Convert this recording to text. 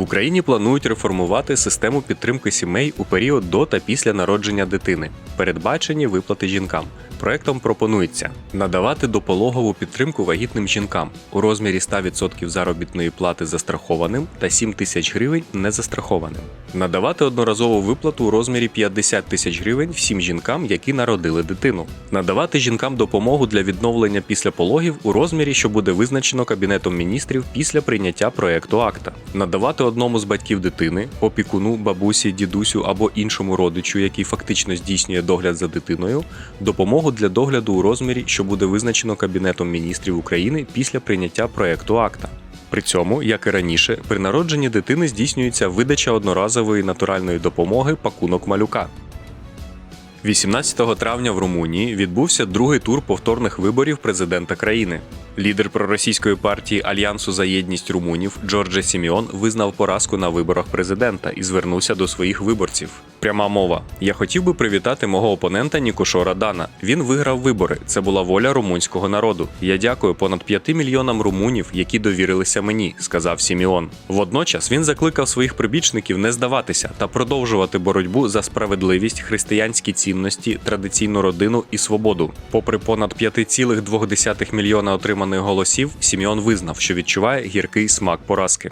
В Україні планують реформувати систему підтримки сімей у період до та після народження дитини. Передбачені виплати жінкам. Проектом пропонується надавати допологову підтримку вагітним жінкам у розмірі 100% заробітної плати застрахованим та 7 тисяч гривень незастрахованим. Надавати одноразову виплату у розмірі 50 тисяч гривень всім жінкам, які народили дитину. Надавати жінкам допомогу для відновлення після пологів у розмірі, що буде визначено Кабінетом міністрів після прийняття проекту акта. Надавати одному з батьків дитини, опікуну, бабусі, дідусю або іншому родичу, який фактично здійснює догляд за дитиною, допомогу для догляду у розмірі, що буде визначено Кабінетом міністрів України після прийняття проекту акта. При цьому, як і раніше, при народженні дитини здійснюється видача одноразової натуральної допомоги пакунок малюка. 18 травня в Румунії відбувся другий тур повторних виборів президента країни. Лідер проросійської партії Альянсу за єдність румунів Джордже Сіміон визнав поразку на виборах президента і звернувся до своїх виборців. Пряма мова: я хотів би привітати мого опонента Нікушора Дана. Він виграв вибори. Це була воля румунського народу. Я дякую понад 5 мільйонам румунів, які довірилися мені, сказав Сіміон. Водночас він закликав своїх прибічників не здаватися та продовжувати боротьбу за справедливість, християнські цінності, традиційну родину і свободу. Попри понад 5,2 мільйона отриманих голосів, Сіміон визнав, що відчуває гіркий смак поразки.